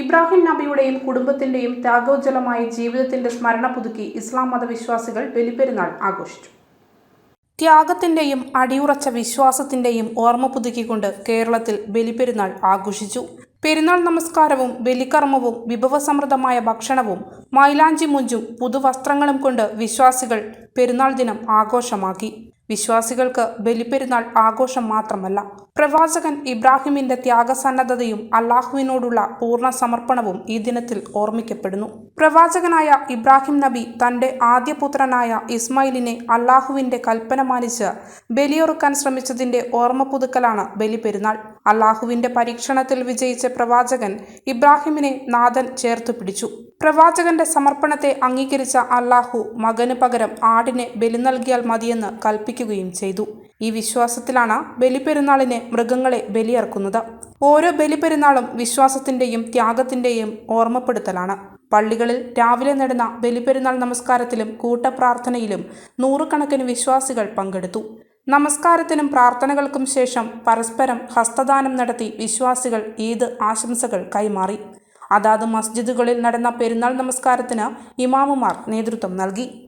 ഇബ്രാഹിം നബിയുടെയും കുടുംബത്തിന്റെയും ത്യാഗോജ്വലമായ ജീവിതത്തിന്റെ സ്മരണ പുതുക്കി ഇസ്ലാം മതവിശ്വാസികൾ ബലിപ്പെരുന്നാൾ ആഘോഷിച്ചു. ത്യാഗത്തിന്റെയും അടിയുറച്ച വിശ്വാസത്തിന്റെയും ഓർമ്മ പുതുക്കിക്കൊണ്ട് കേരളത്തിൽ ബലിപ്പെരുന്നാൾ ആഘോഷിച്ചു. പെരുന്നാൾ നമസ്കാരവും ബലികർമ്മവും വിഭവസമൃദ്ധമായ ഭക്ഷണവും മൈലാഞ്ചി മുഞ്ചും പുതുവസ്ത്രങ്ങളും കൊണ്ട് വിശ്വാസികൾ പെരുന്നാൾ ദിനം ആഘോഷമാക്കി. വിശ്വാസികൾക്ക് ബലിപ്പെരുന്നാൾ ആഘോഷം മാത്രമല്ല പ്രവാചകൻ ഇബ്രാഹിമിന്റെ ത്യാഗസന്നദ്ധതയും അള്ളാഹുവിനോടുള്ള പൂർണ സമർപ്പണവും ഈ ദിനത്തിൽ ഓർമ്മിക്കപ്പെടുന്നു. പ്രവാചകനായ ഇബ്രാഹിം നബി തന്റെ ആദ്യ പുത്രനായ ഇസ്മായിലിനെ അള്ളാഹുവിന്റെ കൽപ്പന മാനിച്ച് ബലിയൊറുക്കാൻ ശ്രമിച്ചതിന്റെ ഓർമ്മ പുതുക്കലാണ് ബലിപ്പെരുന്നാൾ അള്ളാഹുവിന്റെ പരീക്ഷണത്തിൽ വിജയിച്ച പ്രവാചകൻ ഇബ്രാഹിമിനെ നാഥൻ ചേർത്തു പിടിച്ചു. പ്രവാചകന്റെ സമർപ്പണത്തെ അംഗീകരിച്ച അള്ളാഹു മകന് പകരം ആടിനെ ബലി നൽകിയാൽ മതിയെന്ന് കൽപ്പിക്കുകയും ചെയ്തു. ഈ വിശ്വാസത്തിലാണ് ബലിപ്പെരുന്നാളിന് മൃഗങ്ങളെ ബലിയർക്കുന്നത്. ഓരോ ബലിപെരുന്നാളും വിശ്വാസത്തിന്റെയും ത്യാഗത്തിന്റെയും ഓർമ്മപ്പെടുത്തലാണ്. പള്ളികളിൽ രാവിലെ നടന്ന ബലിപെരുന്നാൾ നമസ്കാരത്തിലും കൂട്ടപ്രാർത്ഥനയിലും നൂറുകണക്കിന് വിശ്വാസികൾ പങ്കെടുത്തു. നമസ്കാരത്തിനും പ്രാർത്ഥനകൾക്കും ശേഷം പരസ്പരം ഹസ്തദാനം നടത്തി വിശ്വാസികൾ ഈദ് ആശംസകൾ കൈമാറി. അതാത് മസ്ജിദുകളിൽ നടന്ന പെരുന്നാൾ നമസ്കാരത്തിന് ഇമാമുമാർ നേതൃത്വം നൽകി.